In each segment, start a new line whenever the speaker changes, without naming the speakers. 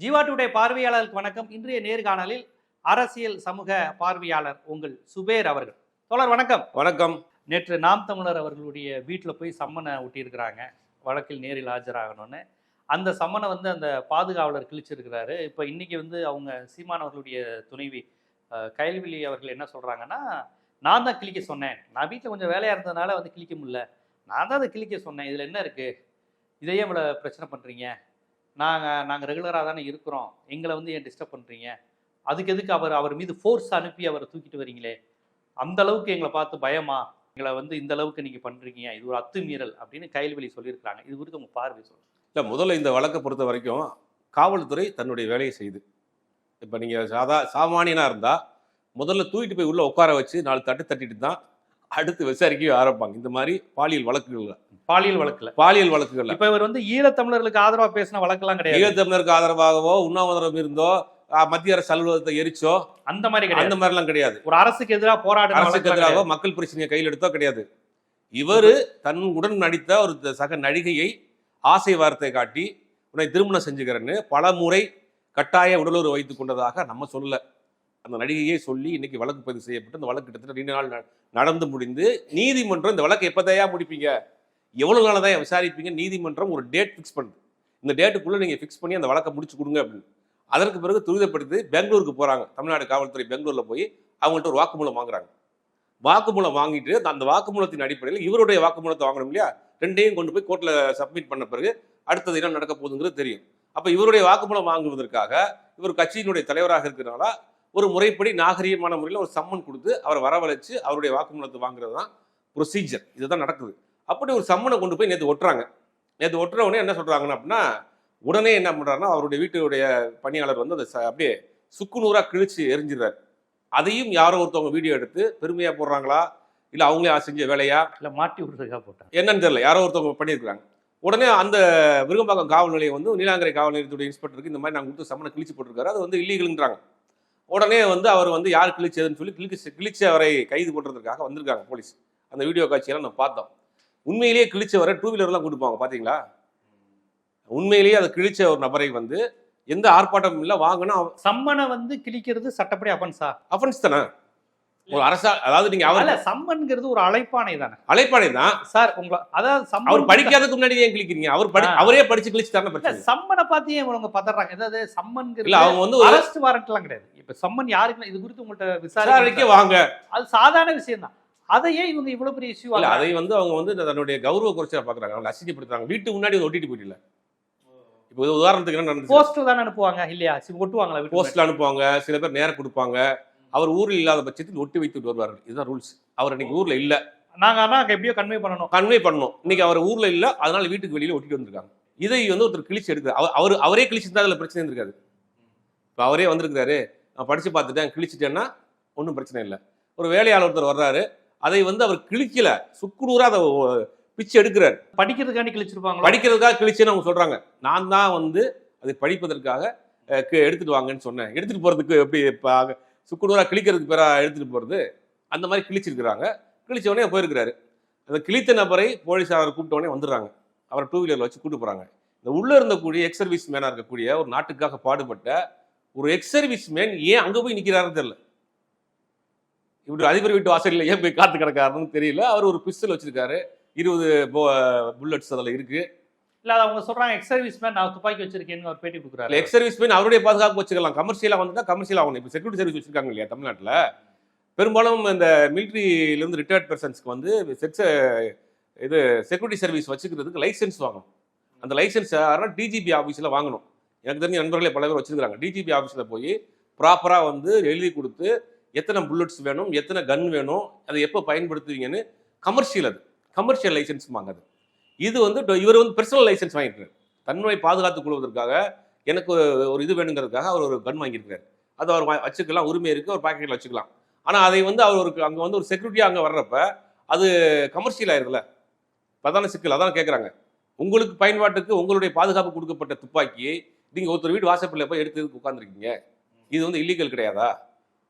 Jeeva today பார்வையாளருக்கு வணக்கம். இன்றைய நேர்காணலில் அரசியல் சமூக பார்வையாளர் உங்கள் சுபேர் அவர்கள். தோழர் வணக்கம்.
வணக்கம்.
நேற்று நாம் தமிழர் அவர்களுடைய வீட்டில் போய் சம்மனை ஒட்டியிருக்கிறாங்க. வழக்கில் நேரில் ஆஜராகணும்னு. அந்த சம்மனை வந்து அந்த பாதுகாவலர் கிழிச்சிருக்கிறாரு. இப்போ இன்னைக்கு வந்து அவங்க சீமான் அவர்களுடைய துணைவி அஹ், கயல்விழி அவர்கள் என்ன சொல்றாங்கன்னா நான் தான் கிழிக்க சொன்னேன். நான் வீட்டில் கொஞ்சம் வேலையா இருந்ததுனால வந்து கிழிக்க முடியல. நான் தான் அதை கிழிக்க சொன்னேன். இதில் என்ன இருக்கு? இதையே இவ்வளோ பிரச்சனை பண்றீங்க. நாங்கள் நாங்கள் ரெகுலராக தானே இருக்கிறோம். எங்களை வந்து ஏன் டிஸ்டர்ப் பண்ணுறீங்க அதுக்கு எதுக்கு அவர் அவர் மீது ஃபோர்ஸ் அனுப்பி அவரை தூக்கிட்டு வரீங்களே? அந்த அளவுக்கு எங்களை பார்த்து பயமா? எங்களை வந்து இந்த அளவுக்கு நீங்கள் பண்ணுறீங்க இது ஒரு அத்துமீறல் அப்படின்னு கைல்வெளி சொல்லியிருக்காங்க இது குறித்து உங்கள் பார்வை சொல்லுங்கள்
இல்லை முதல்ல இந்த வழக்கை பொறுத்த வரைக்கும் காவல்துறை தன்னுடைய வேலையை செய்யுது. இப்போ நீங்கள் சாதா சாமானியனாக இருந்தால் முதல்ல தூக்கிட்டு போய் உள்ளே உட்கார வச்சு நாலு தட்டு தட்டிட்டு தான் அடுத்து விசாரிக்கவே ஆரம்பிப்பாங்க. இந்த மாதிரி பாலியல் வழக்குகள்
பாலியல் வழக்குல.
பாலியல் வழக்குகள்ல.
இப்போ இவர் வந்து ஈழத்தமிழர்களுக்கு ஆதரவா பேசின வழக்கெல்லாம் கிடையாது.
ஈழத்தமிழருக்கு ஆதரவாகவோ உண்ணாவிரதம் இருந்தோ மத்திய அரசு அலுவலகத்தை எரிச்சோ
அந்த மாதிரி
அந்த
கிடையாது
மாதிரிலாம் கிடையாது.
ஒரு அரசுக்கு எதிராக போராடின
அரசுக்கு எதிராக மக்கள் பிரச்சனையை கையில் எடுத்தோ கிடையாது. இவர் தன் உடன் நடித்த ஒரு சக நடிகையை ஆசை வார்த்தை காட்டி உன்னை திருமணம் செஞ்சுக்கிறேன்னு பல முறை கட்டாய உடலுறவு வைத்துக் கொண்டதாக நம்ம சொல்லல. அந்த நடிகையே சொல்லி இன்னைக்கு வழக்கு பதிவு செய்யப்பட்டு அந்த வழக்கு கிட்டத்தட்ட நீண்ட நாள் நடந்து முடிந்து நீதிமன்றம் இந்த வழக்கை எப்போதையா முடிப்பீங்க? எவ்வளோ நாள் தான் விசாரிப்பீங்க? நீதிமன்றம் ஒரு டேட் ஃபிக்ஸ் பண்ணுது. இந்த டேட்டுக்குள்ளே நீங்கள் ஃபிக்ஸ் பண்ணி அந்த வழக்கை முடிச்சு கொடுங்க அப்படின்னு. அதற்கு பிறகு துரிதப்படுத்தி பெங்களூருக்கு போகிறாங்க தமிழ்நாடு காவல்துறை பெங்களூரில் போய் அவங்கள்ட்ட ஒரு வாக்குமூலம் வாங்குறாங்க. வாக்குமூலம் வாங்கிட்டு அந்த- வாக்குமூலத்தின் அடிப்படையில் இவருடைய வாக்குமூலத்தை வாங்கணும் இல்லையா? ரெண்டையும் கொண்டு போய் கோர்ட்டில் சப்மிட் பண்ண பிறகு அடுத்தது என்ன நடக்க போகுதுங்கிறது தெரியும். அப்போ இவருடைய வாக்குமூலம் வாங்குவதற்காக இவர் கட்சியினுடைய தலைவராக இருக்கிறனால ஒரு முறைப்படி நாகரீகமான முறையில் ஒரு சம்மன் கொடுத்து அவரை வரவழைச்சு அவருடைய வாக்குமூலத்தை வாங்குறது தான் ப்ரொசீஜர் இதுதான் நடக்குது. அப்படி ஒரு சம்மனை கொண்டு போய் நேற்று ஒட்டுறாங்க. நேற்று ஒட்டுற உடனே என்ன சொல்றாங்கன்னா அப்படின்னா உடனே என்ன பண்றாருன்னா அவருடைய வீட்டுடைய பணியாளர் வந்து அதை ச- அப்படியே சுக்குநூறா கிழிச்சு எரிஞ்சிடுறாரு. அதையும் யாரோ ஒருத்தவங்க வீடியோ எடுத்து பெருமையா போடுறாங்களா? இல்ல அவங்களே செஞ்ச வேலையா?
இல்லை மாட்டி விடுறதுக்காக போட்டாங்க.
என்னன்னு தெரியல. யாரோ ஒருத்தவங்க பண்ணியிருக்காங்க உடனே அந்த விருகம்பாக்கம் காவல் நிலையம் வந்து நீலாங்கரை காவல் நிலையத்துடைய இன்ஸ்பெக்டருக்கு இந்த மாதிரி நாங்கள் கொடுத்து சம்மனை கிழிச்சு போட்டிருக்காரு. அது வந்து இல்லீகல்ன்றாங்க. உடனே வந்து அவர் வந்து யார் கிழிச்சதுன்னு சொல்லி கிழிச்சு கிழிச்சு அவரை கைது பண்ணுறதுக்காக வந்திருக்காங்க போலீஸ். அந்த வீடியோ காட்சியெல்லாம் நம்ம பார்த்தோம். உண்மையிலேயே கிழிச்சவரை டூ வீலர்லாம் கொடுப்பாங்க பார்த்தீங்களா உண்மையிலேயே அதை கிழிச்ச ஒரு நபரை வந்து எந்த ஆர்ப்பாட்டமும் இல்லை வாங்கினா
சம்மனை வந்து கிழிக்கிறது சட்டப்படி அஃபென்ஸா
அஃபென்ஸ் தானே? ஒரு அரசா அதாவது நீங்க அவர்
சம்மன்ங்கிறது ஒரு அழைப்பானை தானே?
அழைப்பாடை தான்.
சார் உங்களை அதாவது சம்மன்
அவர் படிக்காததுக்கு முன்னாடி ஏன் கிழிக்கிறீங்க? அவர் படி. அவரே படிச்சு கிழிச்சு தானே பிரச்சனை
சம்மனை பார்த்து ஏன் இவங்க பதறாங்க? ஏதாவது சம்மன்ங்கிறது
இல்ல அவங்க வந்து
அரெஸ்ட் வாரண்ட்லாம் கிடையாது. இப்ப சம்மன் யாருக்கு இது குறித்து
விசாரணைக்கு
விசாரிக்க
வாங்க.
அது சாதாரண விஷயம் தான் அதையே இவங்க இவ்வளவு பெரிய இஷ்யூ
இல்ல அதை வந்து அவங்க வந்து தன்னுடைய கௌரவ குறைச்சா பாக்குறாங்க அவங்க அசிங்கப்படுத்துறாங்க. வீட்டு முன்னாடி ஒட்டிட்டு போயிடல இப்போ உதாரணத்துக்கு என்ன நடந்துச்சு?
போஸ்டர் தானே அனுப்புவாங்க. இல்லையா? ஒட்டுவாங்களா
போஸ்ட்ல அனுப்புவாங்க. சில பேர் நேரம் கொடுப்பாங்க. அவர் ஊரில் இல்லாத பட்சத்தில் ஒட்டி வைத்துட்டு வருவார்கள் இதுதான் ரூல்ஸ் அவர் இன்னைக்கு ஊர்ல இல்ல?
நாங்க ஆனா எப்படியோ கன்வே பண்ணணும்.
கன்வே பண்ணணும். இன்னைக்கு அவர் ஊர்ல இல்ல. அதனால வீட்டுக்கு வெளியில ஒட்டிட்டு வந்திருக்காங்க. இதை வந்து ஒருத்தர் கிழிச்சு எடுக்க அவர் அவர் கிழிச்சிருந்தா அதுல பிரச்சனை இருந்திருக்காது. இப்போ அவரே வந்திருக்காரு நான் படிச்சு பார்த்துட்டேன். கிழிச்சிட்டேன்னா ஒன்றும் பிரச்சனை இல்லை. ஒரு வேலையாளர் ஒருத்தர் வர்றாரு. அதை வந்து அவர் கிழிக்கல. சுக்குநூறா அதை பிச்சு எடுக்கிறார்.
படிக்கிறதுக்காண்டி கிழிச்சிருப்பாங்களோ?
படிக்கிறதுக்காக கிழிச்சுன்னு அவங்க சொல்றாங்க. நான் தான் வந்து அதை படிப்பதற்காக எடுத்துட்டு வாங்கன்னு சொன்னேன். எடுத்துட்டு போறதுக்கு எப்படி இப்ப சுக்குநூறா கிழிக்கிறதுக்கு பேரா எடுத்துட்டு போறது? அந்த மாதிரி கிழிச்சிருக்கிறாங்க. கிழிச்ச உடனே போயிருக்கிறாரு. அந்த கிழித்த நபரை போலீஸ் அவர் கூப்பிட்ட உடனே வந்துடுறாங்க. அவரை டூ வீலர்ல வச்சு கூட்டு போறாங்க. இந்த உள்ள இருந்தக்கூடிய எக்ஸ் சர்வீஸ் மேனா இருக்கக்கூடிய ஒரு நாட்டுக்காக பாடுபட்ட ஒரு எக்ஸ் சர்வீஸ் மேன் ஏன் அங்க போய் நிக்கிறாருன்னு தெரியல. இப்படி அதிபர் வீட்டு வாசல்ல ஏன் போய் காத்து கிடக்காருன்னு தெரியல. அவர் ஒரு பிஸ்டல் வச்சிருக்காரு. இருபது புல்லட்ஸ் அதில் இருக்கு.
இல்ல அவங்க சொல்றாங்க எக்ஸ் சர்வீஸ் மேன் நான் துப்பாக்கி வச்சிருக்கேன்னு ஒரு பேட்டி கொடுக்குறாரு.
எக்ஸ் சர்வீஸ் மேன் அவருடைய பாதுகாப்பு வச்சுக்கலாம். கமர்ஷியலாக வந்துட்டா கமர்ஷியல் ஆகணும். இப்போ செக்யூரிட்டி சர்வீஸ் வச்சிருக்காங்க இல்லையா தமிழ்நாட்டில்? பெரும்பாலும் இந்த மிலிட்ரியிலேருந்து ரிட்டையர்ட் பர்சன்ஸ்க்கு வந்து செக்ஸ் இது செக்யூரிட்டி சர்வீஸ் வச்சுக்கிறதுக்கு லைசென்ஸ் வாங்கணும். அந்த லைசென்ஸ் யாருன்னா டிஜிபி ஆஃபீஸில் வாங்கணும். எனக்கு தெரிஞ்ச நண்பர்களே பல பேர் வச்சிருக்காங்க டிஜிபி ஆஃபீஸில் போய் ப்ராப்பராக வந்து எழுதி கொடுத்து எத்தனை புல்லட்ஸ் வேணும் எத்தனை கன் வேணும் அதை எப்போ பயன்படுத்துவீங்கன்னு கமர்ஷியல் அது. கமர்ஷியல் லைசென்ஸ் வாங்குது இது வந்து இவர் வந்து பர்சனல் லைசென்ஸ் வாங்கிட்டு தன்மை பாதுகாத்துக் கொள்வதற்காக எனக்கு ஒரு- இது வேணுங்கிறதுக்காக அவர் ஒரு கன் வாங்கியிருக்காரு அது அவர் வச்சுக்கலாம் உரிமை இருக்குது ஒரு பாக்கெட்டில் வச்சுக்கலாம். ஆனால் அதை வந்து அவர் ஒரு அங்கே வந்து ஒரு செக்யூரிட்டியாக அங்கே வர்றப்ப அது கமர்ஷியல் ஆயிருதுல பிரதான சிக்கல் அதான் கேட்குறாங்க உங்களுக்கு பயன்பாட்டுக்கு உங்களுடைய பாதுகாப்பு கொடுக்கப்பட்ட துப்பாக்கியை நீங்கள் ஒருத்தர் வீடு வாசப்பில் போய் எடுத்து உட்காந்துருக்கீங்க இது வந்து இல்லீகல் கிடையாதா?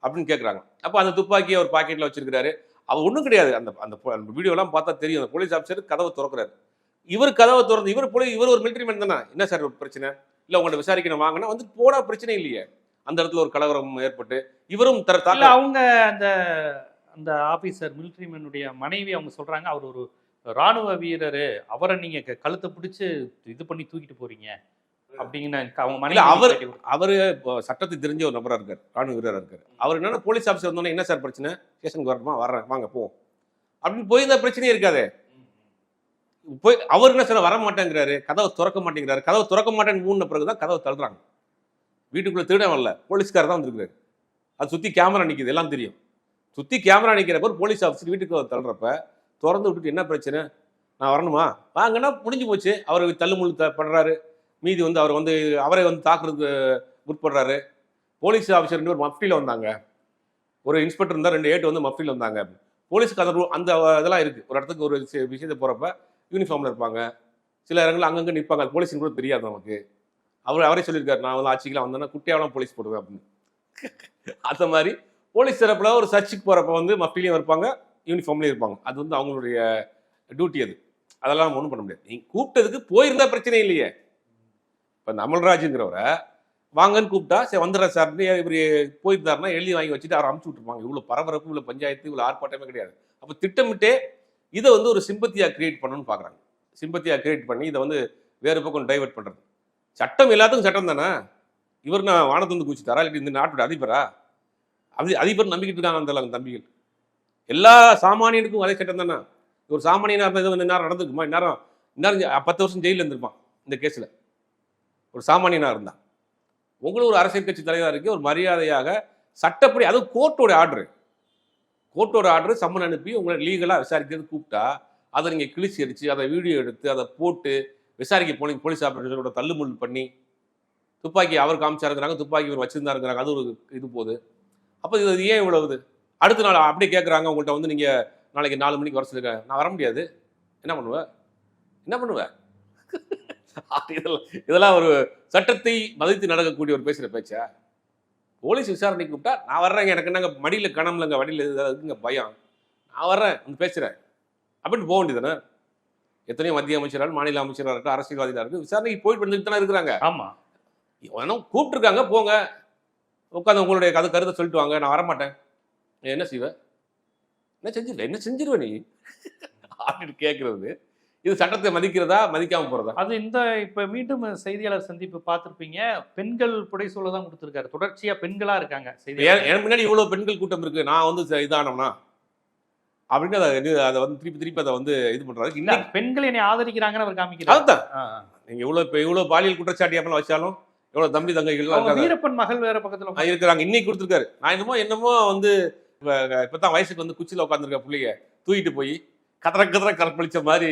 அப்படின்னு கேட்குறாங்க அப்போ அந்த துப்பாக்கியை அவர் பாக்கெட்டில் வச்சிருக்கிறாரு. அவர் ஒன்றும் கிடையாது. அந்த அந்த வீடியோலாம் பார்த்தா தெரியும். அந்த போலீஸ் ஆஃபீஸர் கதவை திறக்கிறாரு. இவர் கதவை திறந்து இவர் போய் இவர் ஒரு மிலிட்டரி மேன் தானே? என்ன சார் பிரச்சனை? இல்ல உங்கள்ட்ட விசாரிக்கணும் வாங்கினா வந்து போடா பிரச்சனை இல்லையே. அந்த இடத்துல ஒரு கலவரம் ஏற்பட்டு இவரும் தர
அவங்க அந்த அந்த ஆபீசர் மிலிட்ரிமேனுடைய மனைவி அவங்க சொல்றாங்க அவர் ஒரு ராணுவ வீரரு. அவரை நீங்க கழுத்தை பிடிச்சு இது பண்ணி தூக்கிட்டு போறீங்க. அப்படின்னு அவங்க மனைவி
அவர்-. அவரு சட்டத்தை தெரிஞ்ச ஒரு நபரா இருக்காரு ராணுவ வீரரா இருக்காரு. அவர் என்னன்னா போலீஸ் ஆஃபீஸர் வந்தோடனே என்ன சார் பிரச்சனை? ஸ்டேஷனுக்கு வரணுமா வர்றேன் வாங்க போ. அப்படின்னு போயிருந்தா பிரச்சனையே இருக்காதே. போய் அவர் என்ன சார் வர மாட்டேங்கிறாரு. கதவை திறக்க மாட்டேங்கிறாரு. கதவை திறக்க மாட்டேன்னு மூணு பிறகு தான் கதவை தள்ளுறாங்க. வீட்டுக்குள்ள திருட வரல. போலீஸ்கார் தான் வந்திருக்காரு அது சுத்தி கேமரா நிக்குது எல்லாம் தெரியும். சுத்தி கேமரா நிக்கிறப்ப ஒரு போலீஸ் ஆஃபீஸர் வீட்டுக்கு தள்ளுறப்ப திறந்து விட்டுட்டு என்ன பிரச்சனை? நான் வரணுமா? வாங்கன்னா முடிஞ்சு போச்சு. அவர் தள்ளுமுள்ளு த- பண்றாரு. மீதி வந்து அவர் வந்து அவரை வந்து தாக்குறதுக்கு முற்படுறாரு. போலீஸ் ஆஃபீஸர் ரெண்டு ஒரு மஃப்டியில் வந்தாங்க. ஒரு இன்ஸ்பெக்டர் இருந்தால் ரெண்டு ஏட்டு வந்து மஃப்டியில் வந்தாங்க. போலீஸுக்கு அந்த அந்த இதெல்லாம் இருக்குது ஒரு இடத்துக்கு ஒரு விஷயத்தை போகிறப்ப யூனிஃபார்மில் இருப்பாங்க. சில இடங்கள் அங்கங்கே நிற்பாங்க அது போலீஸ்னு கூட தெரியாது நமக்கு. அவர் அவரே சொல்லியிருக்காரு நான் வந்து ஆட்சிக்கெலாம் வந்தேன்னா குட்டியாவெலாம் போலீஸ் போடுவேன் அப்படின்னு. அந்த மாதிரி போலீஸ் தரப்பில் ஒரு சர்ச்சுக்கு போகிறப்ப வந்து மஃப்டிலையும் இருப்பாங்க யூனிஃபார்ம்லேயும் இருப்பாங்க. அது வந்து அவங்களுடைய டியூட்டி அது. அதெல்லாம் நம்ம ஒன்றும் பண்ண முடியாது. நீங்கள் கூப்பிட்டதுக்கு போயிருந்தா பிரச்சனை இல்லையே. இப்போ இந்த அமல்ராஜுங்கிறவரை வாங்கன்னு கூப்பிட்டா சரி வந்துடுற சார்னு இவர் போயிருந்தாருன்னா எழுதி வாங்கி வச்சுட்டு அவர் அமுச்சு விட்டுருப்பாங்க இவ்வளோ பரபரப்பு இவ்வளோ பஞ்சாயத்து இவ்வளோ ஆர்ப்பாட்டமே கிடையாது. அப்போ திட்டமிட்டே இதை வந்து ஒரு சிம்பத்தியாக கிரியேட் பண்ணணும்னு பார்க்குறாங்க சிம்பத்தியாக கிரியேட் பண்ணி இதை வந்து வேறு பக்கம் டைவர்ட் பண்ணுறது சட்டம் எல்லாத்துக்கும் சட்டம் தானே? இவர் நான் வானத்து வந்து குச்சிட்டாரா இல்லை இந்த நாட்டோட அதிபரா? அது அதிபர் நம்பிக்கிட்டு இருக்காங்க அந்த தம்பிகள் எல்லா சாமானியனுக்கும் அதே சட்டம் தானே? ஒரு சாமானியனாக இருந்தால் இது வந்து நேரம் நடந்துக்குமா இந்நேரம் இந்நேரம் பத்து வருஷம் ஜெயிலில் இருந்திருப்பான் இந்த கேஸில் ஒரு சாமானியனாக இருந்தான். உங்களும் ஒரு அரசியல் கட்சி தலைவராக இருக்கு ஒரு மரியாதையாக சட்டப்படி அதுவும் கோர்ட்டோட ஆர்டரு கோர்ட்டோட ஆர்டர் சம்மன் அனுப்பி உங்களை லீகலாக விசாரிக்கிறது கூப்பிட்டா அதை நீங்கள் கிழிச்சி அடித்து அதை வீடியோ எடுத்து அதை போட்டு விசாரிக்க போனீங்க போலீஸ் ஆஃபீஸரோட தள்ளுமுள்ளு பண்ணி துப்பாக்கி அவர் காமிச்சாருங்கிறாங்க துப்பாக்கி இவர் வச்சுருந்தாருங்கிறாங்க அது ஒரு இது போகுது. அப்போ இது ஏன் இவ்வளவுது அடுத்த நாள் அப்படியே கேட்குறாங்க உங்கள்கிட்ட வந்து நீங்கள் நாளைக்கு நாலு மணிக்கு வர சொல்லிருக்கேன் நான் வர முடியாது. என்ன பண்ணுவேன் என்ன பண்ணுவேன் இதெல்லாம் இதெல்லாம் ஒரு சட்டத்தை மதித்து நடக்கக்கூடிய ஒரு பேசுகிற பேச்சா? போலீஸ் விசாரணைக்கு கூப்பிட்டா நான் வர்றேங்க எனக்கு என்னங்க மடியில் கணம்லங்க வடியில் இருக்குங்க பயம். நான் வர்றேன் வந்து பேசுகிறேன் அப்படின்னு போக வேண்டியதானே எத்தனையோ மத்திய அமைச்சராக மாநில அமைச்சராக இருக்கட்டும் அரசியல்வாதிகளாக இருக்கு விசாரணைக்கு போயிட்டு வந்துட்டு தானே இருக்கிறாங்க.
ஆமா.
வேணும் கூப்பிட்டுருக்காங்க போங்க. உட்காந்து உங்களுடைய கதை கருத்தை சொல்லிட்டு வாங்க நான் வரமாட்டேன். என்ன செய்வ? என்ன செஞ்சிருவ என்ன செஞ்சிருவ நீ? அப்படின்னு கேட்கறது இது சட்டத்தை மதிக்கிறதா மதிக்காம போறதா?
அது இந்த இப்ப மீண்டும் செய்தியாளர் சந்திப்பு பார்த்திருப்பீங்க. பெண்கள் புடைசூழ தான் கொடுத்திருக்காரு. தொடர்ச்சியா பெண்களா இருக்காங்க
எனக்கு முன்னாடி இவ்வளவு பெண்கள் கூட்டம் இருக்கு. நான் வந்து இதானோம்னா அப்படின்னு அதை அதை வந்து திருப்பி திருப்பி அதை வந்து இது பண்றாரு.
இல்ல பெண்கள் என்னை ஆதரிக்கிறாங்கன்னு அவர் காமிக்கிறார்.
அதுதான். நீங்க இவ்வளவு இப்ப இவ்வளவு பாலியல் குற்றச்சாட்டு அப்பெல்லாம் வச்சாலும் இவ்வளவு தம்பி தங்கைகள்
வீரப்பன் மகள் வேற பக்கத்துல
இருக்கிறாங்க. இன்னைக்கு கொடுத்துருக்காரு. நான் என்னமோ என்னமோ வந்து இப்ப- இப்பதான் வயசுக்கு வந்து குச்சியில உட்காந்துருக்க புள்ளைய தூக்கிட்டு போய் கதற கதற கற்பழிச்ச மாதிரி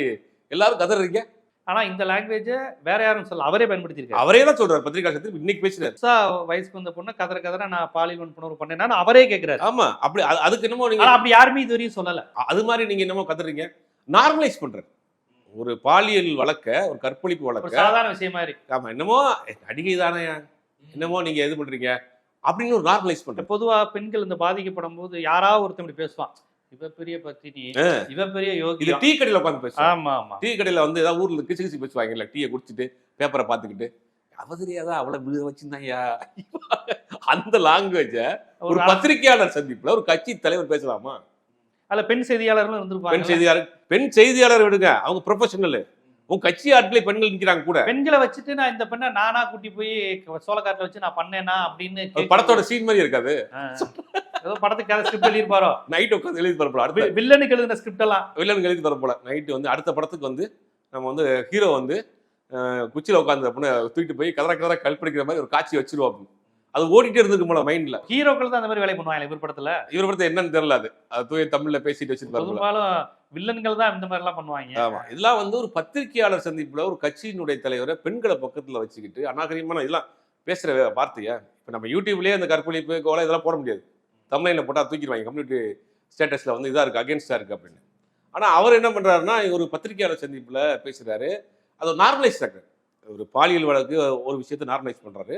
எல்லாரும் கதறீங்க.
ஆனா இந்த லாங்குவேஜ வேற யாரும் சொல்ல அவரே பயன்படுத்தியிருக்காரு.
அவரே தான் சொல்றாரு பத்திரிகா சத்திரம் இன்னைக்கு பேசுறாரு
புதுசா வயசுக்கு வந்த பொண்ணு கதற கதற நான் பாலியல் வன்புணர்வு பண்ணேன்னு அவரே கேக்குறாரு.
ஆமா அப்படி அது- அதுக்கு என்னமோ நீங்க
அப்படி யாருமே இது வரையும் சொல்லல.
அது மாதிரி நீங்க என்னமோ கதறீங்க. நார்மலைஸ் பண்றாரு ஒரு பாலியல் வழக்க ஒரு கற்பழிப்பு வழக்க.
சாதாரண விஷயமா இருக்கு.
ஆமா என்னமோ நடிகை தானே. என்னமோ நீங்க இது பண்றீங்க. அப்படின்னு ஒரு நார்மலைஸ் பண்ற
பொதுவா பெண்கள் இந்த பாதிக்கப்படும் போது யாராவது ஒருத்தன் இப்படி பேசுவான். இவ பெரிய பத்தினி இவ பெரிய
இது டீ கடையில உட்காந்து
ஆமா ஆமா.
டீ கடையில வந்து ஏதாவது ஊர்ல கிச்சு கிச்சு டீயை குடிச்சிட்டு பேப்பரை பார்த்துக்கிட்டு. அவ தெரியாதா அவளை விழ வச்சிருந்தாயா? அந்த லாங்குவேஜ ஒரு பத்திரிகையாளர் சந்திப்புல ஒரு கட்சி தலைவர் பேசலாமா?
அதுல பெண் செய்தியாளர்களும்
பெண்
இருந்திருப்பாங்க
செய்தியாளர் பெண் செய்தியாளர் விடுங்க. அவங்க ப்ரொஃபஷனல் உங்க கட்சி ஆட்களே பெண்கள் நிக்கிறாங்க கூட.
பெண்களை வச்சுட்டு நான் இந்த பெண்ணை நானா கூட்டி போய் சோளக்காட்டுல வச்சு நான் பண்ணேனா அப்படின்னு
படத்தோட சீன் மாதிரி இருக்காது.
ஏதோ படத்துக்கு கதை ஸ்கிரிப்ட் எழுதிருப்பாரோ
நைட் உட்காந்து எழுதி தரப்போல அடுத்த
வில்லனுக்கு எழுதின ஸ்கிரிப்ட் எல்லாம்.
வில்லன் எழுதி தரப்போல நைட்டு வந்து அடுத்த படத்துக்கு வந்து நம்ம வந்து ஹீரோ வந்து குச்சியில உட்காந்து பொண்ணு தூக்கிட்டு போய் கதற கதற கல்படிக்கிற மாதிரி ஒரு காட்சி வச்சிருவோம் அது ஓடிட்டே இருந்திருக்கு போல மைண்ட்ல
ஹீரோக்கள் தான் அந்த மாதிரி வேலை பண்ணுவாங்க இவர் படத்துல?
இவர் படத்தை என்னன்னு தெரியல அது. அது தூய தமிழ்ல பேசிட்டு வச்சிருப்பாரு.
பெரும்பாலும் வில்லன்கள் தான் இந்த மாதிரி எல்லாம் பண்ணுவாங்க.
ஆமா. இதெல்லாம் வந்து ஒரு பத்திரிகையாளர் சந்திப்புல ஒரு கட்சியினுடைய தலைவரை பெண்களை பக்கத்துல வச்சுக்கிட்டு அநாகரிகமான இதெல்லாம் பேசுற வார்த்தையா? இப்ப நம்ம யூடியூப்லயே அந்த கற்பழிப்பு கோலை இதெல்லாம் போட முடியாது. தமிழ்ல போட்டா தூக்கிடுவாங்க. கம்யூனிட்டி ஸ்டேட்டஸ்ல வந்து இதா இருக்கு அகேன்ஸ்டா இருக்கு அப்படின்னு. ஆனா அவர் என்ன பண்றாருன்னா ஒரு பத்திரிகையாளர் சந்திப்புல பேசுறாரு. அது நார்மலைஸ் ஆக்குறாரு ஒரு பாலியல் வழக்கு ஒரு விஷயத்தை நார்மலைஸ் பண்றாரு.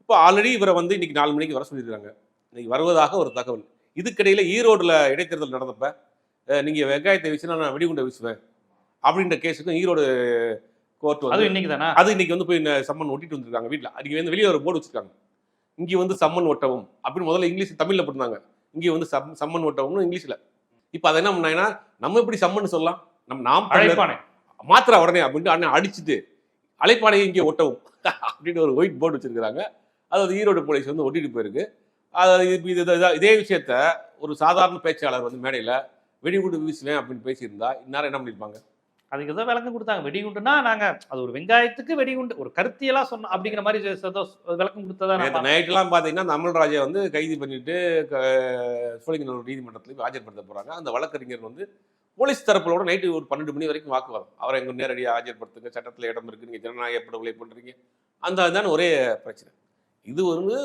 இப்போ ஆல்ரெடி இவரை வந்து இன்னைக்கு நாலு மணிக்கு வர சொல்லியிருக்காங்க. இன்னைக்கு வருவதாக ஒரு தகவல். இதுக்கிடையில ஈரோடுல இடைத்தேர்தல் நடந்தப்ப அஹ், நீங்க வெங்காயத்தை வீசினா நான் வெடிகுண்டை வீசுவேன். அப்படின்ற கேஸுக்கும் ஈரோடு கோர்ட்
அதுவும் இன்னைக்கு தானா
அது இன்னைக்கு வந்து போய் சம்மன் ஒட்டிட்டு வந்திருக்காங்க வீட்ல. அன்னைக்கு வந்து வெளியே ஒரு போர்டு வச்சிருக்காங்க. இங்க வந்து சம்மன் ஒட்டவும் அப்படின்னு முதல்ல இங்கிலீஷ் தமிழ்ல போட்டிருந்தாங்க. இங்க வந்து சம் சம்மன் ஒட்டவும்னு இங்கிலீஷ்ல. இப்போ அதை என்ன பண்ணாங்கன்னா நம்ம எப்படி சம்மன் சொல்லலாம்? நம்ம நாம்
அழைப்பானே.
மாத்திரா உடனே அப்படின்ட்டு அண்ணன் அடிச்சுட்டு அழைப்பானையை இங்கே ஒட்டவும் அப்படின்னு ஒரு ஒயிட் போர்டு வச்சிருக்காங்க அது வந்து ஈரோடு போலீஸ் வந்து ஒட்டிட்டு போயிருக்கு. அது இது- இது விஷயத்த ஒரு சாதாரண பேச்சாளர் வந்து மேடையில வெடிகுண்டு வீசுவேன் அப்படின்னு பேசியிருந்தா இந்நேரம் என்ன பண்ணிருப்பாங்க?
அதுக்கு தான் விளக்கம் கொடுத்தாங்க. வெடிகுண்டுனா நாங்க அது ஒரு வெங்காயத்துக்கு வெடிகுண்டு ஒரு கருத்தியலா சொன்னோம் அப்படிங்கிற மாதிரி ஏதோ விளக்கம் கொடுத்ததா.
நைட்லாம் பார்த்தீங்கன்னா இந்த அமல்ராஜை வந்து கைது பண்ணிட்டு சோழிங்கநல்லூர் நீதிமன்றத்தில் ஆஜர்படுத்த போறாங்க. அந்த வழக்கறிஞர் வந்து போலீஸ் தரப்புலோட நைட்டு ஒரு பன்னெண்டு மணி வரைக்கும் வாக்குவாதம் அவரை எங்க நேரடியாக ஆஜர்படுத்துங்க சட்டத்தில் இடம் இருக்கு நீங்க ஜனநாயக படுகொலை பண்றீங்க அந்த அதுதான் ஒரே பிரச்சனை. இது வந்து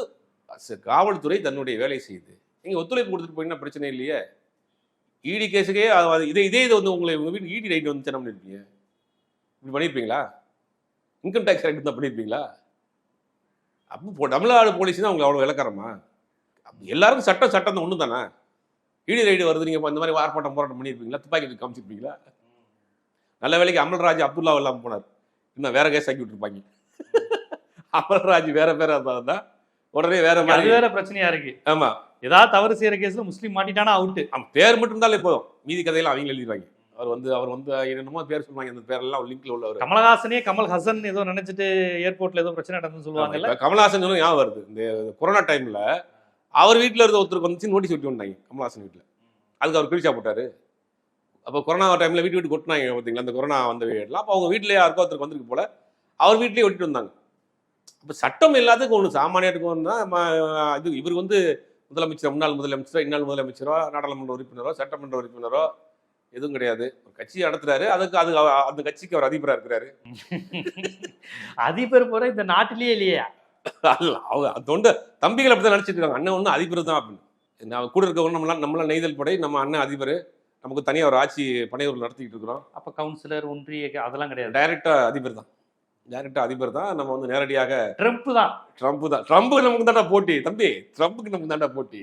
காவல்துறை தன்னுடைய வேலை செய்யுது. நீங்க ஒத்துழைப்பு கொடுத்துட்டு போனீங்கன்னா பிரச்சனை இல்லையே. இடி கேஸுக்கே இதே இதே இது வந்து உங்களை உங்க வீட்டு இடி ரைட் வந்து என்ன பண்ணிருப்பீங்க இப்படி பண்ணியிருப்பீங்களா இன்கம் டேக்ஸ் ரைட் தான் பண்ணியிருப்பீங்களா அப்போ தமிழ்நாடு போலீஸ் தான் அவங்க அவ்வளோ விளக்கறமா எல்லாருக்கும் சட்டம் சட்டம் தான் ஒன்று தானே இடி ரைடு வருது நீங்கள் இந்த மாதிரி ஆர்ப்பாட்டம் போராட்டம் பண்ணியிருப்பீங்களா துப்பாக்கி தூக்கி காமிச்சிருப்பீங்களா? நல்ல வேலைக்கு அமல்ராஜ் அப்துல்லா இல்லாமல் போனார். இன்னும் வேற கேஸ் ஆக்கி விட்டுருப்பாங்க. அமல்ராஜ் வேற பேர் தான் உடனே வேற மாதிரி.
வேற பிரச்சனையா இருக்கு.
ஆமா.
ஏதாவது தவறு செய்யற கேஸ்ல முஸ்லீம் மாட்டிட்டானா அவுட்
அவன் பேர் மட்டும் இருந்தாலே போதும். மீதி கதையெல்லாம் அவங்க எழுதிடுவாங்க. அவர் வந்து அவர் வந்து என்னென்னமோ பேர் சொல்லுவாங்க அந்த பேரெல்லாம் லிங்க்ல உள்ளவர்.
கமலஹாசனே கமல் ஹசன் ஏதோ நினைச்சிட்டு ஏர்போர்ட்ல ஏதோ பிரச்சனை நடந்துன்னு சொல்லுவாங்கல்ல.
கமல்ஹாசன் ஞாபகம் வருது. இந்த கொரோனா டைம்ல அவர் வீட்ல இருந்த ஒருத்தருக்கு வந்து நோட்டீஸ் ஒட்டி வந்தாங்க கமல்ஹாசன் வீட்ல. அதுக்கு அவர் கிழிச்சா போட்டாரு. அப்போ கொரோனா டைம்ல வீட்டு வீட்டு கொட்டினாங்க பார்த்தீங்களா அந்த கொரோனா வந்த வீட்டில் அப்போ அவங்க வீட்லயே யாருக்கோ ஒருத்தருக்கு வந்திருக்கு போல அவர் வீட்லயே ஒட்டிட்டு வந்தாங்க. இப்போ சட்டம் எல்லாத்துக்கும் ஒன்று சாமானியத்துக்கு ஒன்று இது இவர் வந்து முதலமைச்சர் முன்னாள் முதலமைச்சரோ இன்னாள் முதலமைச்சரோ நாடாளுமன்ற உறுப்பினரோ சட்டமன்ற உறுப்பினரோ எதுவும் கிடையாது. ஒரு கட்சி நடத்துறாரு. அதுக்கு அது அந்த கட்சிக்கு அவர் அதிபரா இருக்கிறாரு.
அதிபர் போற இந்த நாட்டிலேயே இல்லையா.
அல்ல அவங்க தொண்ட. தம்பிகள் அப்படி தான் நினச்சிட்டு இருக்காங்க. அண்ணன் ஒன்று அதிபர் தான் அப்படின்னு. நான் கூட இருக்கவங்க நம்மளாம் நம்மளாம் நெய்தல் படை நம்ம அண்ணன் அதிபர். நமக்கு தனியாக ஒரு ஆட்சி பனையூர் நடத்திக்கிட்டு இருக்கிறோம்.
அப்ப கவுன்சிலர் ஒன்றிய அதெல்லாம் கிடையாது.
டைரக்டா அதிபர் தான். டைரக்டா அதிபர் தான். நம்ம வந்து நேரடியாக
ட்ரம்ப் தான்.
ட்ரம்ப் தான். ட்ரம்ப் நமக்கு தாண்டா போட்டி. தம்பி ட்ரம்ப்புக்கு நமக்கு தாண்டா போட்டி.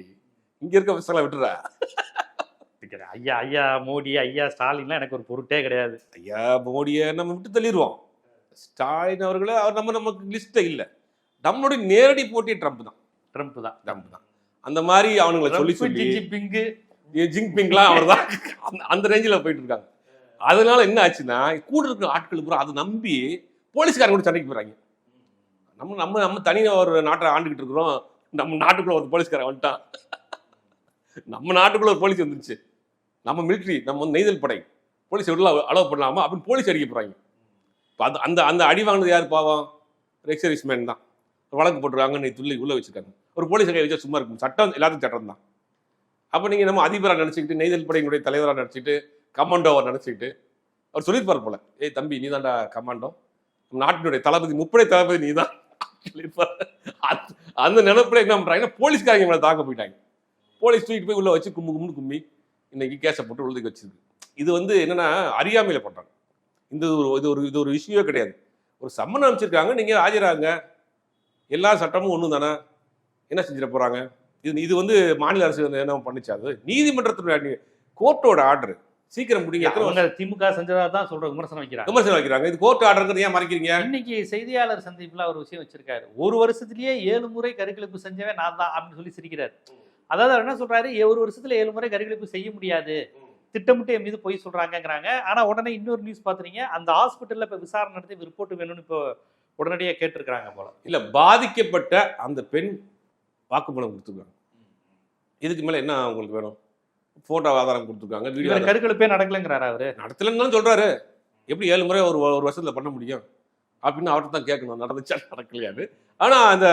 இங்க இருக்க பசங்களை விட்டுற.
ஐயா ஐயா மோடி ஐயா ஸ்டாலின்லாம் எனக்கு ஒரு பொருட்டே கிடையாது.
ஐயா மோடியை நம்ம விட்டு தள்ளிடுவோம் ஸ்டாலின் அவர்களே அவர் நம்ம நமக்கு லிஸ்ட்ல இல்ல. நம்மளுடைய நேரடி போட்டி ட்ரம்ப் தான்.
ட்ரம்ப் தான்.
ட்ரம்ப் தான். அந்த மாதிரி அவனுங்களை சொல்லி சொல்லி
ஜி ஜின்பிங்கு
ஜிங்பிங்லாம் அவர் தான். அந்த ரேஞ்சில் போயிட்டு இருக்காங்க. அதனால என்ன ஆச்சுன்னா கூட இருக்கிற ஆட்கள் பூரா அதை நம்பி போலீஸ்காரங்க கூட சண்டைக்கு போறாங்க நம்ம நம்ம நம்ம தனியாக ஒரு நாட்டை ஆண்டுகிட்டு இருக்கிறோம். நம்ம நாட்டுக்குள்ள ஒரு போலீஸ்காரன் வந்துட்டான். நம்ம நாட்டுக்குள்ள ஒரு போலீஸ் வந்துருச்சு. நம்ம மிலிட்ரி நம்ம வந்து நெய்தல் படை. போலீஸ் எவ்வளோ அலோவ் பண்ணலாமா? அப்படின்னு போலீஸ் அடிக்க போகிறாங்க இப்போ அந்த அந்த அந்த அடி வாங்கினது யார் பாவம்? எக்ஸர்வீஸ் மேன் தான். வழக்கு போட்டுருக்காங்க. நீ துள்ளி உள்ளே வச்சிருக்காங்க. ஒரு போலீஸ் கை வச்சா சும்மா இருக்கும். சட்டம் எல்லாத்துக்கும் சட்டம் தான். அப்போ நீங்கள் நம்ம அதிபராக நினச்சிக்கிட்டு நெய்தல் படையினுடைய தலைவராக நினச்சிக்கிட்டு கமாண்டோவாக நினச்சிக்கிட்டு அவர் சொல்லியிருப்பார் போல. ஏய் தம்பி நீ தான்டா கமாண்டோ நாட்டினுடைய தளபதி முப்படை தளபதி நீ தான் அந்த- அந்த நினைப்புல என்ன பண்ணுறாங்கன்னா போலீஸ்காரங்க மேலே தாக்க போயிட்டாங்க. போலீஸ் தூக்கிட்டு போய் உள்ள வச்சு கும்பு கும்பு கும்மி இன்னைக்கு கேஸை போட்டு உள்ளதுக்கு வச்சிருக்கு. இது வந்து என்னன்னா அறியாமையில பண்றாங்க. இந்த ஒரு இது ஒரு இது ஒரு விஷயமே கிடையாது. ஒரு சம்மன் அமைச்சிருக்காங்க நீங்க ஆஜராங்க. எல்லா சட்டமும் ஒன்று தானே? என்ன செஞ்சிட போறாங்க? இது இது வந்து மாநில அரசு வந்து என்ன பண்ணுச்சு அது நீதிமன்றத்தினுடைய கோர்ட்டோட ஆர்டர் சீக்கிரம் முடிங்க
அவங்க திமுக செஞ்சதா தான் சொல்ற விமர்சனம் வைக்கிறாங்க.
விமர்சனம் வைக்கிறாங்க. இது கோர்ட் ஆர்டர் ஏன் மறைக்கிறீங்க?
இன்னைக்கு செய்தியாளர் சந்திப்புல ஒரு விஷயம் வச்சிருக்காரு. ஒரு வருஷத்துலயே ஏழு முறை கருக்கலைப்பு செஞ்சவன் நான் தான் அப்படின்னு சொல்லி சிரிக்கிறாரு. அதாவது அவர் என்ன சொல்றாரு? "ஏ, ஒரு வருஷத்துல ஏழு முறை கருக்கலைப்பு செய்ய முடியாது. திட்டமிட்டு என் மீது பொய் சொல்றாங்கங்கிறாங்க. ஆனா உடனே இன்னொரு நியூஸ் பாத்துறீங்க அந்த ஹாஸ்பிட்டல்ல இப்ப விசாரணை நடத்தி ரிப்போர்ட் வேணும்னு இப்போ உடனடியா கேட்டிருக்காங்க போல.
இல்ல பாதிக்கப்பட்ட அந்த பெண் வாக்குமூலம் கொடுத்துருக்காங்க. இதுக்கு மேல என்ன உங்களுக்கு வேணும்? போட்டோ ஆதாரம் கொடுத்துருக்காங்க வீடியோ
இவர் கருக்கலைப்பே நடக்கலங்கிறாரு அவரு?
நடத்தலன்னு சொல்றாரு. எப்படி ஏழு முறை ஒரு ஒரு வருஷத்துல பண்ண முடியும்? அப்படின்னு அவர்கிட்ட தான் கேட்கணும். நடந்துச்சா நடக்கலையாது ஆனா அந்த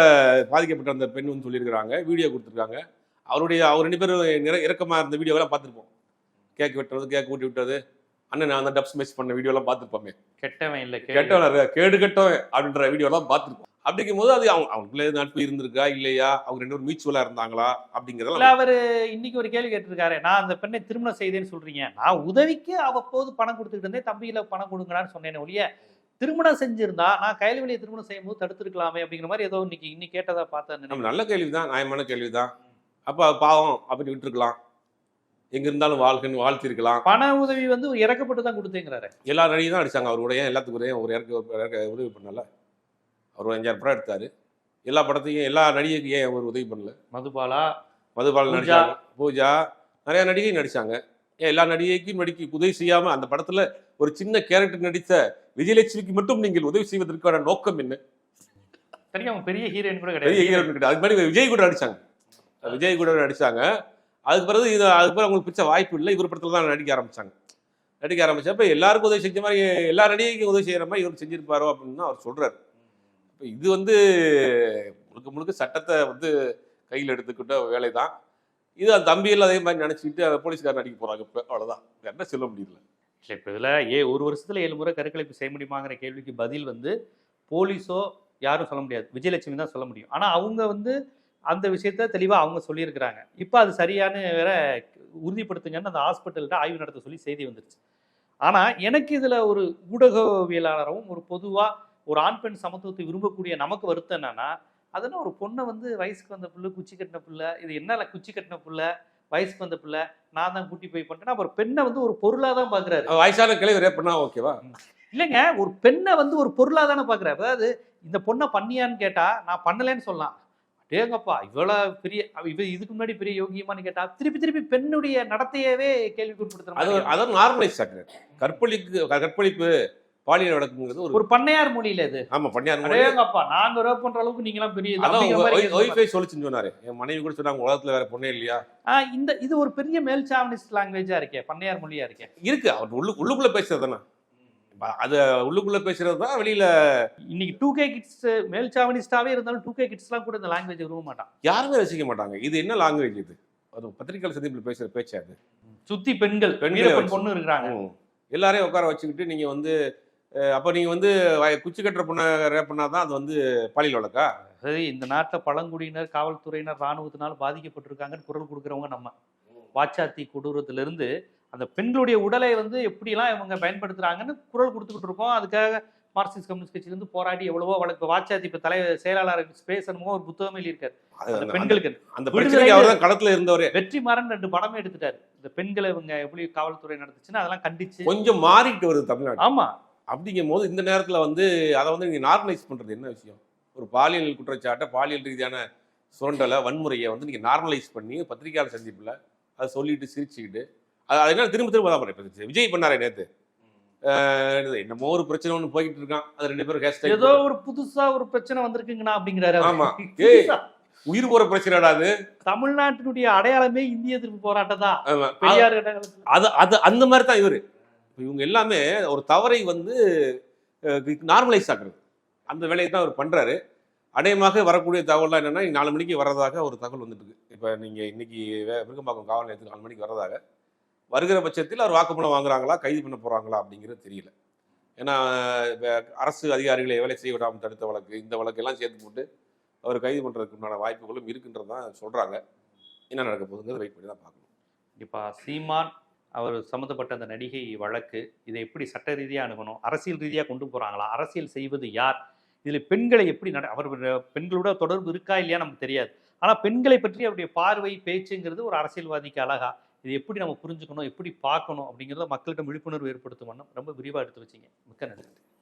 பாதிக்கப்பட்ட அந்த பெண் வந்து சொல்லியிருக்கிறாங்க வீடியோ கொடுத்துருக்காங்க. அவருடைய அவர் ரெண்டு பேரும் நிற இறக்கமா இருந்த வீடியோவெல்லாம் பார்த்துருப்போம். கேக் வெட்டுறது கேக் ஊட்டி விட்டது. அண்ணன் நான் அந்த டப்ஸ் மிஸ் பண்ண வீடியோலாம் பார்த்துருப்போமே.
கெட்டவன் இல்ல கேடு.
கெட்டவன் கேடு கெட்டவன் அப்படின்ற வீடியோலாம் பார்த்துருப்போம். அப்படிங்கும் போது அது அவங்க அவங்களுக்குள்ளே நட்பு இருந்திருக்கா இல்லையா? அவங்க ரெண்டு பேரும் மியூச்சுவலா இருந்தாங்களா? அப்படிங்கிறதெல்லாம்
அவரு இன்னைக்கு ஒரு கேள்வி கேட்டிருக்காரு. நான் அந்த பெண்ணை திருமணம் செய்தேன்னு சொல்றீங்க. நான் உதவிக்கு அவ்வப்போது பணம் கொடுத்துக்கிட்டு இருந்தேன். தம்பியில பணம் கொடுங்கடான்னு சொன்னேனே ஒழிய திருமணம் செஞ்சிருந்தா நான் கைல்வெளியை திருமணம் செய்யும் போது தடுத்துருக்கலாமே அப்படிங்கிற மாதிரி ஏதோ இன்னைக்கு இன்னைக்கு கேட்டதா பார்த்தேன்
நம்ம நல்ல கேள்விதான் நியாயமான கேள்விதான். அப்ப பாவம் அப்படி விட்டுருக்கலாம். எங்க இருந்தாலும் வாழ்க்கைன்னு வாழ்த்திருக்கலாம்.
பண உதவி வந்து இறக்கப்பட்டு தான் கொடுத்தேங்கிறாரு.
எல்லா நடிகையும் தான் அடிச்சாங்க. அவர் கூட ஏன் எல்லாத்துக்கும் ஏன் ஒரு இறக்க ஒரு இறக்க உதவி பண்ணல. அவர் ஒரு அஞ்சாயிரம் படம் எடுத்தாரு. எல்லா படத்தையும் எல்லா நடிகைக்கு ஏன் அவர் உதவி பண்ணல?
மதுபாலா?
மதுபாலன்
பூஜா.
நடிச்சாங்க. பூஜா? நிறைய நடிகை நடிச்சாங்க. ஏன் எல்லா நடிகைக்கும் நடிக்க உதவி செய்யாம அந்த படத்துல ஒரு சின்ன கேரக்டர் நடித்த விஜயலட்சுமிக்கு மட்டும் நீங்கள் உதவி செய்வதற்கான நோக்கம் என்ன?
அவங்க பெரிய ஹீரோயின் கூட
பெரிய
கிடையாது
ஹீரோ கிடையாது. அதுக்கு மாதிரி விஜய் கூட நடிச்சாங்க. விஜய் கூட நடிச்சாங்க. அதுக்கு பிறகு இது அதுக்கு பிறகு அவங்களுக்கு பிடிச்ச வாய்ப்பு இல்லை. இவர் படத்துல தான் நடிக்க ஆரம்பிச்சாங்க. நடிக்க ஆரம்பிச்சப்ப எல்லாருக்கும் உதவி செஞ்ச மாதிரி எல்லா நடிகைக்கும் உதவி செய்யற மாதிரி இவர் செஞ்சிருப்பாரோ அப்படின்னு தான் அவர் சொல்றாரு. இப்போ இது வந்து முழுக்க முழுக்க சட்டத்தை வந்து கையில் எடுத்துக்கிட்ட வேலை தான் இது அந்த தம்பியில் அதே மாதிரி நினச்சிக்கிட்டு போலீஸ்காரன் நடிக்க போகிறாங்க இப்போ அவ்வளோதான் என்ன சொல்ல முடியல
இல்லை இப்போ இதில் ஏ ஒரு வருஷத்தில் ஏழு முறை கருக்கலைப்பு செய்ய முடியுமாங்கிற கேள்விக்கு பதில் வந்து போலீஸோ யாரும் சொல்ல முடியாது. விஜயலட்சுமி தான் சொல்ல முடியும். ஆனால் அவங்க வந்து அந்த விஷயத்த தெளிவாக அவங்க சொல்லியிருக்கிறாங்க. இப்போ அது சரியான வேற உறுதிப்படுத்துங்கன்னு அந்த ஹாஸ்பிட்டல்கிட்ட ஆய்வு நடத்த சொல்லி செய்தி வந்துருச்சு. ஆனால் எனக்கு இதில் ஒரு ஊடகவியலாளரும் ஒரு பொதுவாக ஒரு ஆண் பெண் சமத்துவத்தை விரும்பக்கூடிய நமக்கு வருத்தம் என்னன்னா அதெல்லாம் ஒரு பொண்ணை வந்து வயசுக்கு வந்த பிள்ளை குச்சி கட்டின பிள்ளை இது என்ன குச்சி கட்டின பிள்ளை வயசுக்கு வந்த பிள்ளை நான் தான் கூட்டி போய் பண்ணிட்டேன்னா அப்புறம் பெண்ணை வந்து ஒரு பொருளாக தான் பார்க்குறாரு
வயசான கிளை ரேப் பண்ணா ஓகேவா
இல்லைங்க ஒரு பெண்ணை வந்து ஒரு பொருளாக தானே பார்க்குறாரு அதாவது இந்த பொண்ணை பண்ணியான்னு கேட்டா நான் பண்ணலைன்னு சொல்லலாம். டேங்கப்பா இவ்வளோ பெரிய இவ இதுக்கு முன்னாடி பெரிய யோகியமான்னு கேட்டா திருப்பி திருப்பி பெண்ணுடைய நடத்தையவே கேள்விக்கு உட்படுத்துற
அது
மாதிரி
அதான் நார்மலைஸ் ஆக்குறது கற்பழிக்கு கற்பழிப்பு பாலியல் வழக்குங்கிறது ஒரு
ஒரு பண்ணையார் மொழியில இது.
ஆமா பண்ணியார் மொழி.
அடேங்கப்பா நாங்க ரேப் பண்ற அளவுக்கு நீங்களாம் பெரிய இது.
அதான் ஒய்ஃபை சொல்லிச்சுன்னு சொன்னாரு. என் மனைவி கூட சொன்னாங்க உலகத்துல வேற பொண்ணே இல்லையா?
இந்த இது ஒரு பெரிய மேல் சாவனிஸ்ட் லாங்குவேஜா இருக்கே பண்ணையார் மொழியா இருக்கே.
இருக்கு. அவர் உள்ளு உள்ளுக்குள்ள பேசுறது தானே. அது உள்ளுக்குள்ள பேசுறது தான் வெளியில
இன்னைக்கு டூ கே கிட்ஸ் மேல் சாவனிஸ்டாவே இருந்தாலும் டூ கே கிட்ஸ்லாம் கூட இந்த லாங்குவேஜ் விரும்ப மாட்டான்.
யாருமே ரசிக்க மாட்டாங்க. இது என்ன லாங்குவேஜ் இது? அது பத்திரிகையாளர் சந்திப்பில் பேசுற பேச்சா அது?
சுத்தி பெண்கள்
பெண்களை.
பொண்ணு இருக்கிறாங்க.
எல்லாரையும் உட்கார வச்சுக்கிட்டு நீங்க வந்து அப்ப நீங்க வந்து குச்சி கட்டுற பொண்ணை ரேப் பண்ணாதான் அது வந்து பாலியல் வழக்கா?
சரி இந்த நாட்டில் பழங்குடியினர் காவல்துறையினர் ராணுவத்தினால் பாதிக்கப்பட்டிருக்காங்கன்னு குரல் கொடுக்குறவங்க நம்ம. வாச்சாத்தி கொடூரத்திலிருந்து அந்த பெண்களுடைய உடலை வந்து எப்படிலாம் இவங்க பயன்படுத்துறாங்கன்னு குரல் கொடுத்துக்கிட்டு இருக்கோம். அதுக்காக மார்க்சிஸ்ட் கம்யூனிஸ்ட் கட்சியிலேருந்து போராடி எவ்வளவோ வழக்கு. வாச்சாத்தி இப்போ தலை செயலாளர் என்னமோ ஒரு புத்தகமே எழுதியிருக்காரு.
அது
அந்த பெண்களுக்கு.
அந்த அவர் களத்துல இருந்தவரே.
வெற்றிமாறன் ரெண்டு படமே எடுத்துட்டாரு. இந்த பெண்களை இவங்க எப்படி காவல்துறை நடத்துச்சுன்னு அதெல்லாம் கண்டிச்சு.
கொஞ்சம் மாறிட்டு வருது தமிழ்நாடு.
ஆமா.
அப்படிங்கும் போது இந்த நேரத்துல வந்து அதை வந்து நீங்க நார்மலைஸ் பண்றது என்ன விஷயம்? ஒரு பாலியல் குற்றச்சாட்டை பாலியல் ரீதியான சுரண்டலை வன்முறையை வந்து நீங்க நார்மலைஸ் பண்ணி பத்திரிகையாளர் சந்திப்புல அதை சொல்லிட்டு சிரிச்சுக்கிட்டு அது அது என்ன திரும்ப திரும்ப தான் பண்ண இப்ப விஜய் பண்ணாரே நேத்து. அஹ் என்னமோ ஒரு பிரச்சனை ஒன்று போய்கிட்டு இருக்கான். அது ரெண்டு பேரும் ஹேஷ்டேக்
ஏதோ ஒரு புதுசா ஒரு பிரச்சனை வந்திருக்குங்கண்ணா அப்படிங்கிறாரு.
ஆமா.
புதுசா.
உயிர் போற பிரச்சனைடா அது.
தமிழ்நாட்டினுடைய அடையாளமே இந்திய எதிர்ப்பு போராட்டம் தான். பெரியார்
அது அது அந்த மாதிரி தான் இவரு. இவங்க எல்லாமே ஒரு தவறை வந்து நார்மலைஸ் ஆக்குறது. அந்த வேலையை தான் அவர் பண்ணுறாரு அடையமாக வரக்கூடிய தகவல்லாம் என்னென்னா நாலு மணிக்கு வர்றதாக ஒரு தகவல் வந்துட்டு இப்போ நீங்கள் இன்றைக்கி விருகம்பாக்கம் காவல் நிலையத்துக்கு நாலு மணிக்கு வர்றதாக வருகிற பட்சத்தில் அவர் வாக்குமூலம் வாங்குறாங்களா கைது பண்ண போகிறாங்களா அப்படிங்கிறது தெரியல. ஏன்னா இப்போ அரசு அதிகாரிகளை வேலை செய்ய விடாமல் தடுத்த வழக்கு இந்த வழக்கெல்லாம் சேர்த்து போட்டு அவர் கைது பண்ணுறதுக்கு உண்டான வாய்ப்புகளும் இருக்குன்றது தான் என்ன நடக்க போகுதுங்கிறத வெயிட் பண்ணி தான் பார்க்கணும்.
இப்போ சீமான் அவர் சம்மந்தப்பட்ட அந்த நடிகை வழக்கு இதை எப்படி சட்ட ரீதியாக அணுகணும் அரசியல் ரீதியாக கொண்டு போகிறாங்களா அரசியல் செய்வது யார் இதில் பெண்களை எப்படி நட அவர் பெண்களோட தொடர்பு இருக்கா இல்லையா நமக்கு தெரியாது. ஆனால் பெண்களை பற்றி அவருடைய பார்வை பேச்சுங்கிறது ஒரு அரசியல்வாதிக்கு அழகா இது எப்படி நம்ம புரிஞ்சுக்கணும் எப்படி பார்க்கணும் அப்படிங்கிறத மக்களிடம் விழிப்புணர்வு ஏற்படுத்தும் வண்ணம் ரொம்ப விரிவாக எடுத்து வச்சிங்க. மிக்க நன்றி.